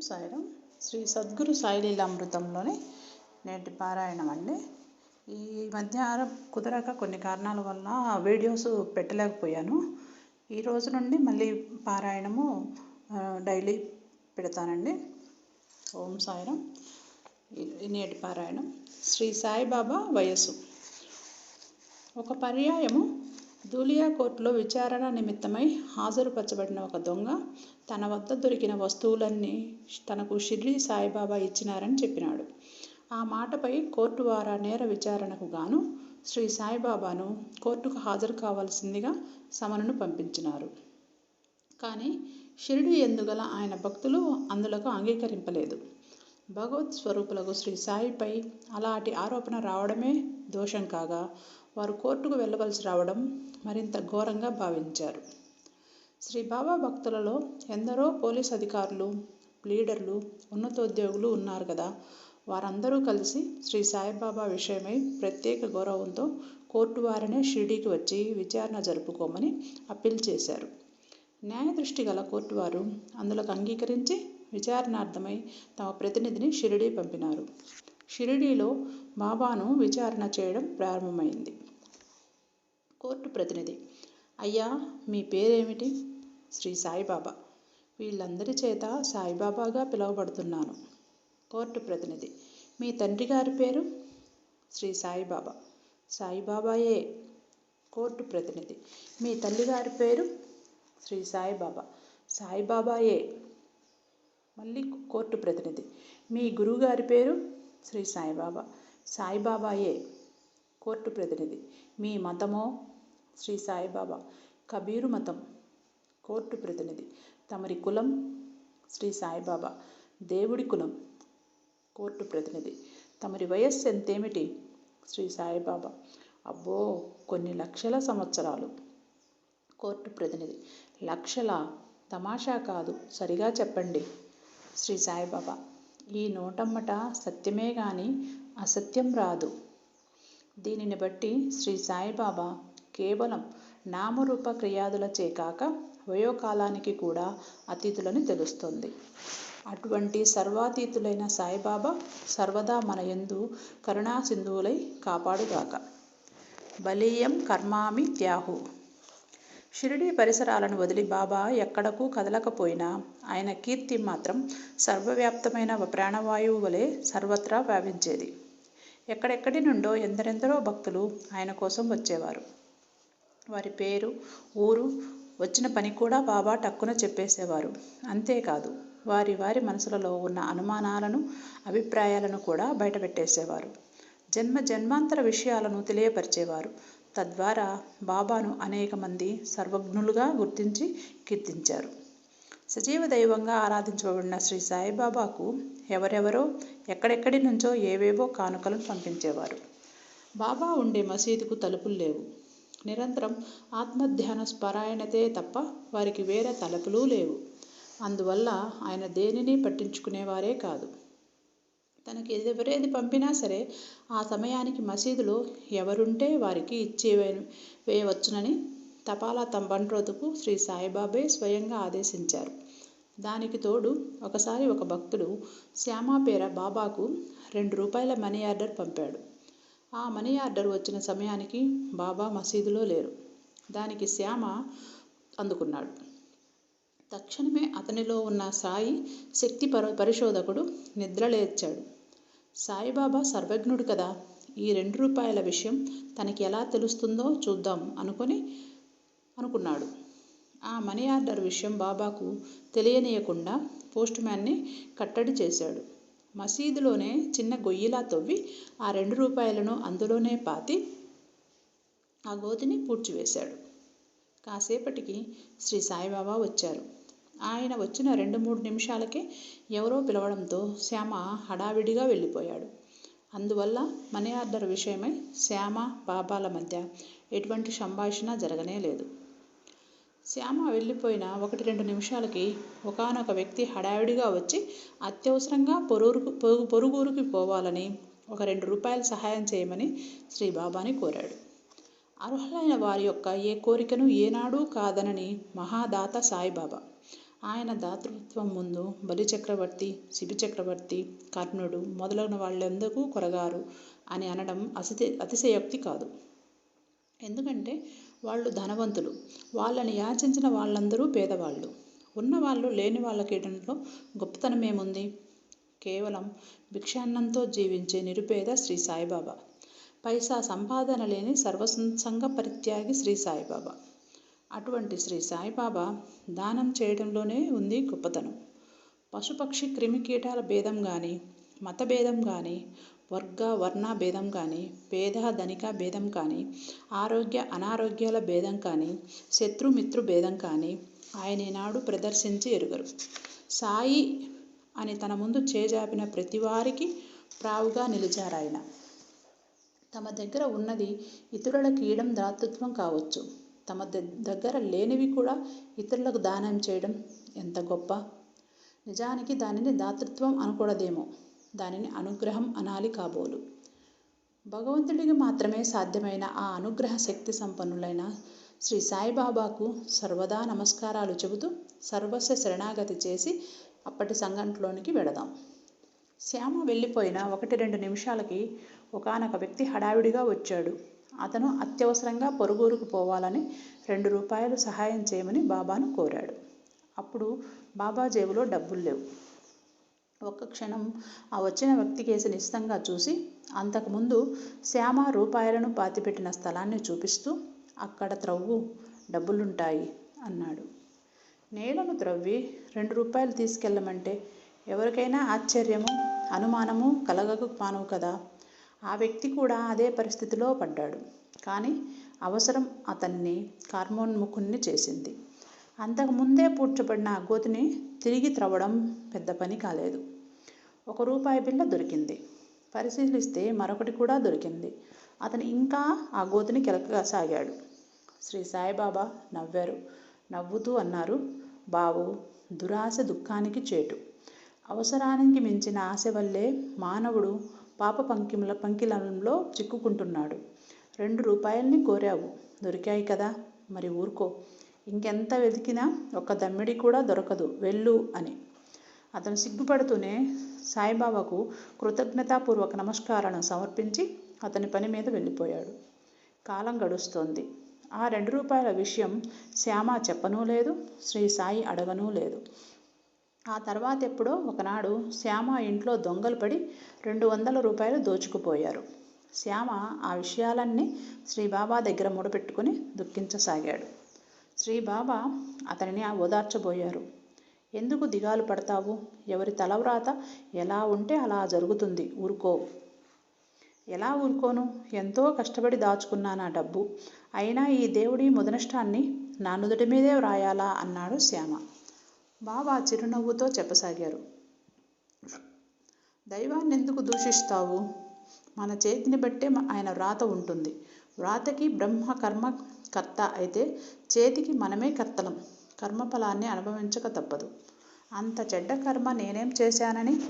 సాయిరాం. శ్రీ సద్గురు సాయిలీలామృతంలోని నేటి పారాయణం అండి. ఈ మధ్య కుదరక కొన్ని కారణాల వల్ల వీడియోస్ పెట్టలేకపోయాను. ఈ రోజు నుండి మళ్ళీ పారాయణము డైలీ పెడతానండి. ఓం సాయిరాం. ఈ- నేటి పారాయణం శ్రీ సాయిబాబా వయస్సు. ఒక పర్యాయము ధూలియా కోర్టులో విచారణ నిమిత్తమై హాజరుపరచబడిన ఒక దొంగ తన వద్ద దొరికిన వస్తువులన్నీ తనకు షిర్డీ సాయిబాబా ఇచ్చినారని చెప్పినాడు. ఆ మాటపై కోర్టు వారా నేర విచారణకు గాను శ్రీ సాయిబాబాను కోర్టుకు హాజరు కావాల్సిందిగా సమనును పంపించినారు. కానీ షిరిడి ఎందుగల ఆయన భక్తులు అందులకు అంగీకరింపలేదు. భగవత్ స్వరూపులకు శ్రీ సాయిపై అలాంటి ఆరోపణ రావడమే దోషం కాగా వారు కోర్టుకు వెళ్ళవలసి రావడం మరింత ఘోరంగా భావించారు. శ్రీ బాబా భక్తులలో ఎందరో పోలీస్ అధికారులు లీడర్లు ఉన్నతోద్యోగులు ఉన్నారు కదా. వారందరూ కలిసి శ్రీ సాయిబాబా విషయమై ప్రత్యేక గౌరవంతో కోర్టు వారినే షిరిడీకి వచ్చి విచారణ జరుపుకోమని అప్పీల్ చేశారు. న్యాయ దృష్టి గల కోర్టు వారు అందులోకి అంగీకరించి విచారణార్థమై తమ ప్రతినిధిని షిరిడీ పంపినారు. షిరిడీలో బాబాను విచారణ చేయడం ప్రారంభమైంది. కోర్టు ప్రతినిధి. అయ్యా మీ పేరేమిటి? శ్రీ సాయిబాబా. వీళ్ళందరి చేత సాయిబాబాగా పిలువబడుతున్నాను. కోర్టు ప్రతినిధి. మీ తండ్రి గారి పేరు? శ్రీ సాయిబాబా. సాయిబాబాయే. కోర్టు ప్రతినిధి. మీ తల్లిగారి పేరు? శ్రీ సాయిబాబా. సాయిబాబాయే. మళ్ళీ కోర్టు ప్రతినిధి. మీ గురువుగారి పేరు? శ్రీ సాయిబాబా. సాయిబాబాయే. కోర్టు ప్రతినిధి. మీ మతమో? శ్రీ సాయిబాబా కబీరు మతం కోర్టు ప్రతినిధి. తమరి కులం శ్రీ సాయిబాబా దేవుడి కులం కోర్టు ప్రతినిధి. తమరి వయస్సు ఎంతేమిటి? శ్రీ సాయిబాబా. అబ్బో కొన్ని లక్షల సంవత్సరాలు కోర్టు ప్రతినిధి. లక్షల తమాషా కాదు సరిగా చెప్పండి. శ్రీ సాయిబాబా ఈ నోటమ్మట సత్యమే గాని అసత్యం రాదు. దీనిని బట్టి శ్రీ సాయిబాబా కేవలం నామరూప క్రియాదులచే కాక వయోకాలానికి కూడా అతీతులని తెలుస్తుంది. అటువంటి సర్వాతీతులైన సాయిబాబా సర్వదా మన యందు కరుణా సింధువులై కాపాడుగాక. బలీయం కర్మామి త్యాహు. షిరిడీ పరిసరాలను వదిలి బాబా ఎక్కడకు కదలకపోయినా ఆయన కీర్తి మాత్రం సర్వవ్యాప్తమైన ప్రాణవాయువు వలె సర్వత్రా వ్యాపించేది. ఎక్కడెక్కడి నుండో ఎందరెందరో భక్తులు ఆయన కోసం వచ్చేవారు. వారి పేరు ఊరు వచ్చిన పని కూడా బాబా టక్కున చెప్పేసేవారు. అంతేకాదు వారి వారి మనసులలో ఉన్న అనుమానాలను అభిప్రాయాలను కూడా బయటపెట్టేసేవారు. జన్మ జన్మాంతర విషయాలను తెలియపరిచేవారు. తద్వారా బాబాను అనేక మంది సర్వజ్ఞులుగా గుర్తించి కీర్తించారు. సజీవ దైవంగా ఆరాధించబడిన శ్రీ సాయిబాబాకు ఎవరెవరో ఎక్కడెక్కడి నుంచో ఏవేవో కానుకలను పంపించేవారు. బాబా ఉండే మసీదుకు తలుపులు లేవు. నిరంతరం ఆత్మధ్యాన స్పరాయణతే తప్ప వారికి వేరే తలపులు లేవు. అందువల్ల ఆయన దేనిని పట్టించుకునేవారే కాదు. తనకి ఎవరేది పంపినా సరే ఆ సమయానికి మసీదులో ఎవరుంటే వారికి ఇచ్చే వేయవచ్చునని తపాలా తంబండ్రోతుకు శ్రీ సాయిబాబే స్వయంగా ఆదేశించారు. దానికి తోడు ఒకసారి ఒక భక్తుడు శ్యామా పేర బాబాకు రెండు రూపాయల మనీ ఆర్డర్ పంపాడు. ఆ మనీ ఆర్డర్ వచ్చిన సమయానికి బాబా మసీదులో లేరు. దానికి శ్యామ అందుకున్నాడు. తక్షణమే అతనిలో ఉన్న సాయి శక్తి పర పరిశోధకుడు నిద్రలేచాడు. సాయిబాబా సర్వజ్ఞుడు కదా ఈ రెండు రూపాయల విషయం తనకి ఎలా తెలుస్తుందో చూద్దాం అనుకొని అనుకున్నాడు. ఆ మనీ ఆర్డర్ విషయం బాబాకు తెలియనీయకుండా పోస్ట్ మ్యాన్ని కట్టడి చేశాడు. మసీదులోనే చిన్న గొయ్యిలా తవ్వి ఆ రెండు రూపాయలను అందులోనే పాతి ఆ గోతిని పూడ్చివేశాడు. కాసేపటికి శ్రీ సాయిబాబా వచ్చారు. ఆయన వచ్చిన రెండు మూడు నిమిషాలకే ఎవరో పిలవడంతో శ్యామ హడావిడిగా వెళ్ళిపోయాడు. అందువల్ల మనీ ఆర్డర్ విషయమై శ్యామ బాబాల మధ్య ఎటువంటి సంభాషణ జరగనే లేదు. శ్యామ వెళ్ళిపోయిన ఒకటి రెండు నిమిషాలకి ఒకానొక వ్యక్తి హడావిడిగా వచ్చి అత్యవసరంగా పొరుగురు పొరుగు పొరుగురికి పోవాలని ఒక రెండు రూపాయలు సహాయం చేయమని శ్రీబాబాని కోరాడు. అర్హులైన వారి యొక్క ఏ కోరికను ఏనాడూ కాదనని మహాదాత సాయిబాబా. ఆయన దాతృత్వం ముందు బలిచక్రవర్తి శిబిచక్రవర్తి కర్ణుడు మొదలైన వాళ్ళెందుకు కొరగారు అని అనడం అతి అతిశయోక్తి కాదు. ఎందుకంటే వాళ్ళు ధనవంతులు. వాళ్ళని యాచించిన వాళ్ళందరూ పేదవాళ్ళు. ఉన్నవాళ్ళు లేని వాళ్ళ కీటంలో గొప్పతనం ఏముంది కేవలం భిక్షాన్నంతో జీవించే నిరుపేద శ్రీ సాయిబాబా. పైసా సంపాదన లేని సర్వసంగ పరిత్యాగి శ్రీ సాయిబాబా. అటువంటి శ్రీ సాయిబాబా దానం చేయడంలోనే ఉంది గొప్పతనం. పశుపక్షి క్రిమికీటాల భేదం కానీ మతభేదం కానీ వర్గ వర్ణ భేదం కానీ పేద ధనిక భేదం కానీ ఆరోగ్య అనారోగ్యాల భేదం కానీ శత్రుమిత్రు భేదం కానీ ఆయన ఈనాడు ప్రదర్శించి ఎరుగరు. సాయి అని తన ముందు చేజాపిన ప్రతివారికి ప్రావుగా నిలిచారాయన తమ దగ్గర ఉన్నది ఇతరులకు ఇయడం దాతృత్వం కావచ్చు. తమ దగ్గర లేనివి కూడా ఇతరులకు దానం చేయడం ఎంత గొప్ప? నిజానికి దానిని దాతృత్వం అనకూడదేమో. దానిని అనుగ్రహం అనాలి కాబోలు. భగవంతుడికి మాత్రమే సాధ్యమైన ఆ అనుగ్రహ శక్తి సంపన్నులైన శ్రీ సాయిబాబాకు సర్వదా నమస్కారాలు చెబుతూ సర్వస్వ శరణాగతి చేసి అప్పటి సంఘంలోనికి వెడదాం శ్యామ వెళ్ళిపోయిన ఒకటి రెండు నిమిషాలకి ఒకానొక వ్యక్తి హడావిడిగా వచ్చాడు. అతను అత్యవసరంగా పొరుగురుకు పోవాలని రెండు రూపాయలు సహాయం చేయమని బాబాను కోరాడు. అప్పుడు బాబా జేబులో డబ్బులు లేవు. ఒక్క క్షణం ఆ వచ్చిన వ్యక్తి కేసు నిశ్చితంగా చూసి అంతకుముందు శ్యామ రూపాయలను పాతిపెట్టిన స్థలాన్ని చూపిస్తూ అక్కడ త్రవ్వు డబ్బులుంటాయి అన్నాడు. నేలను త్రవ్వి రెండు రూపాయలు తీసుకెళ్ళమంటే ఎవరికైనా ఆశ్చర్యము అనుమానము కలగకు మానవు కదా. ఆ వ్యక్తి కూడా అదే పరిస్థితిలో పడ్డాడు. కానీ అవసరం అతన్ని కార్మోన్ముఖుణ్ణి చేసింది. అంతకుముందే పూడ్చబడిన ఆ గోతిని తిరిగి త్రవ్వడం పెద్ద పని కాలేదు. ఒక రూపాయి బిళ్ళ దొరికింది. పరిశీలిస్తే మరొకటి కూడా దొరికింది. అతను ఇంకా ఆ గోతిని కెలకసాగాడు శ్రీ సాయిబాబా నవ్వారు. నవ్వుతూ అన్నారు బావు దురాశ దుఃఖానికి చేటు. అవసరానికి మించిన ఆశ వల్లే మానవుడు పాప పంకిముల పంకిలంలో చిక్కుకుంటున్నాడు. రెండు రూపాయల్ని కోరావు. దొరికాయి కదా. మరి ఊరుకో. ఇంకెంత వెతికినా ఒక దమ్మిడి కూడా దొరకదు. వెళ్ళు అని. అతను సిగ్గుపడుతూనే సాయిబాబాకు కృతజ్ఞతాపూర్వక నమస్కారాలను సమర్పించి అతని పని మీద వెళ్ళిపోయాడు. కాలం గడుస్తోంది. ఆ రెండు రూపాయల విషయం శ్యామ చెప్పనూ లేదు శ్రీ సాయి అడగనూ లేదు. ఆ తర్వాత ఎప్పుడో ఒకనాడు శ్యామ ఇంట్లో దొంగలు పడి రెండు వందల రూపాయలు దోచుకుపోయారు. శ్యామ ఆ విషయాలన్నీ శ్రీ బాబా దగ్గర ముడపెట్టుకుని దుఃఖించసాగాడు. శ్రీ బాబా అతనిని ఓదార్చబోయారు. ఎందుకు దిగాలు పడతావు? ఎవరి తలవ్రాత? ఎలా ఉంటే అలా జరుగుతుంది. ఊరుకో. ఎలా ఊరుకోను? ఎంతో కష్టపడి దాచుకున్నాను ఆ డబ్బు. అయినా ఈ దేవుడి ముదనష్టాన్ని నా నుదుటి మీదే వ్రాయాలా? అన్నాడు శ్యామ. బాబా చిరునవ్వుతో చెప్పసాగారు. దైవాన్ని ఎందుకు దూషిస్తావు? మన చేతిని బట్టే ఆయన వ్రాత ఉంటుంది. వ్రాతకి బ్రహ్మ కర్మ కర్త అయితే చేతికి మనమే కర్తలం. కర్మఫలాన్ని అనుభవించక తప్పదు. అంత చెడ్డ కర్మ నేనేం చేశానని?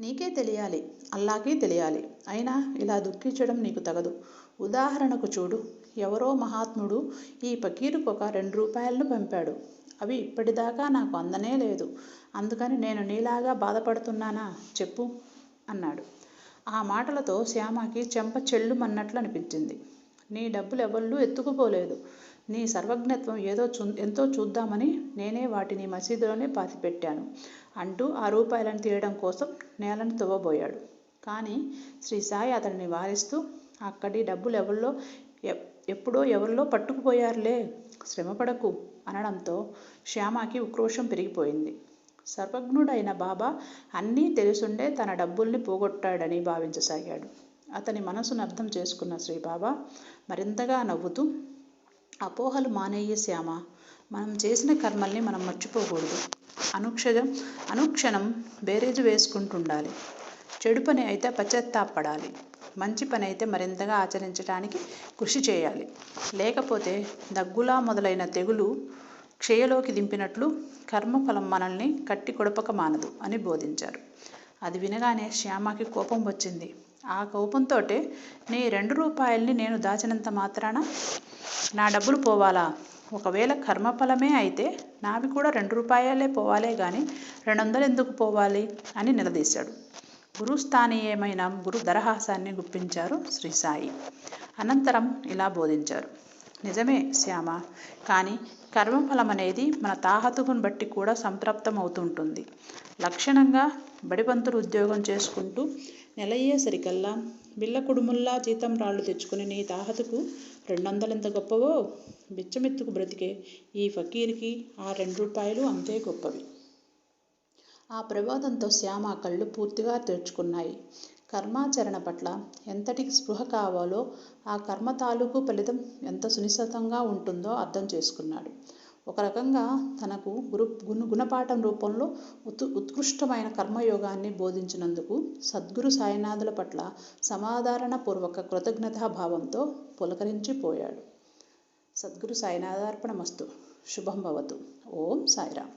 నీకే తెలియాలి. అల్లాకి తెలియాలి. అయినా ఇలా దుఃఖించడం నీకు తగదు. ఉదాహరణకు చూడు. ఎవరో మహాత్ముడు ఈ పకీరుకు ఒక రెండు రూపాయలను పంపాడు. అవి ఇప్పటిదాకా నాకు అందనే లేదు. అందుకని నేను నీలాగా బాధపడుతున్నానా? చెప్పు అన్నాడు. ఆ మాటలతో శ్యామకి చెంప చెల్లుమన్నట్లు అనిపించింది నీ డబ్బులు ఎవళ్ళు ఎత్తుకుపోలేదు. నీ సర్వజ్ఞత్వం ఏదో చూ ఎంతో చూద్దామని నేనే వాటిని మసీదులోనే పాతిపెట్టాను అంటూ ఆ రూపాయలను తీయడం కోసం నేలను తువ్వబోయాడు. కానీ శ్రీ సాయి అతడిని వారిస్తూ అక్కడి డబ్బులు ఎవరిలో ఎప్పుడో ఎవరిలో పట్టుకుపోయారులే శ్రమపడకు అనడంతో శ్యామకి ఉక్రోషం పెరిగిపోయింది. సర్వజ్ఞుడైన బాబా అన్నీ తెలుసుండే తన డబ్బుల్ని పోగొట్టాడని భావించసాగాడు. అతని మనసును అర్థం చేసుకున్న శ్రీబాబా మరింతగా నవ్వుతూ అపోహలు మానేయ శ్యామ మనం చేసిన కర్మల్ని మనం మర్చిపోకూడదు. అనుక్షణం అనుక్షణం బేరేజ్ వేసుకుంటుండాలి. చెడు పని అయితే పశ్చాత్తాపడాలి. మంచి పని అయితే మరింతగా ఆచరించడానికి కృషి చేయాలి. లేకపోతే దగ్గులా మొదలైన తెగులు క్షయలోకి దింపినట్లు కర్మఫలం మనల్ని కట్టి కొడపక మానదు అని బోధించారు. అది వినగానే శ్యామకి కోపం వచ్చింది. ఆ కోపంతోటే నీ రెండు రూపాయల్ని నేను దాచినంత మాత్రాన నా డబ్బులు పోవాలా? ఒకవేళ కర్మఫలమే అయితే నావి కూడా రెండు రూపాయలే పోవాలే కానీ రెండు వందలు ఎందుకు పోవాలి? అని నిలదీశాడు. గురుస్థానీయమైన గురు దరహాసాన్ని గుప్పించారు శ్రీ సాయి. అనంతరం ఇలా బోధించారు. నిజమే శ్యామ కానీ కర్మఫలం అనేది మన తాహతుకును బట్టి కూడా సంతృప్తం అవుతుంటుంది లక్షణంగా బడిపంతులు ఉద్యోగం చేసుకుంటూ నెలయ్యేసరికల్లా బిళ్ళ కుడుముల్లా జీతం రాళ్ళు తెచ్చుకుని నీ తాహతకు రెండు ఎంత గొప్పవో? బిచ్చమెత్తుకు బ్రతికే ఈ ఫకీర్కి ఆ రెండు రూపాయలు అంతే గొప్పవి. ఆ ప్రబోధంతో శ్యామ కళ్ళు పూర్తిగా తెరుచుకున్నాయి. కర్మాచరణ పట్ల ఎంతటికి స్పృహ కావాలో ఆ కర్మ తాలూకు ఫలితం ఎంత సునిశ్చితంగా ఉంటుందో అర్థం చేసుకున్నాడు. ఒక రకంగా తనకు గురు గుణ గుణపాఠం రూపంలో ఉత్ ఉత్కృష్టమైన కర్మయోగాన్ని బోధించినందుకు సద్గురు సాయినాథుల పట్ల సమాధానపూర్వక కృతజ్ఞతాభావంతో పులకరించిపోయాడు. సద్గురు సాయినాథార్పణమస్తు. శుభం భవతు. ఓం సాయిరామ్.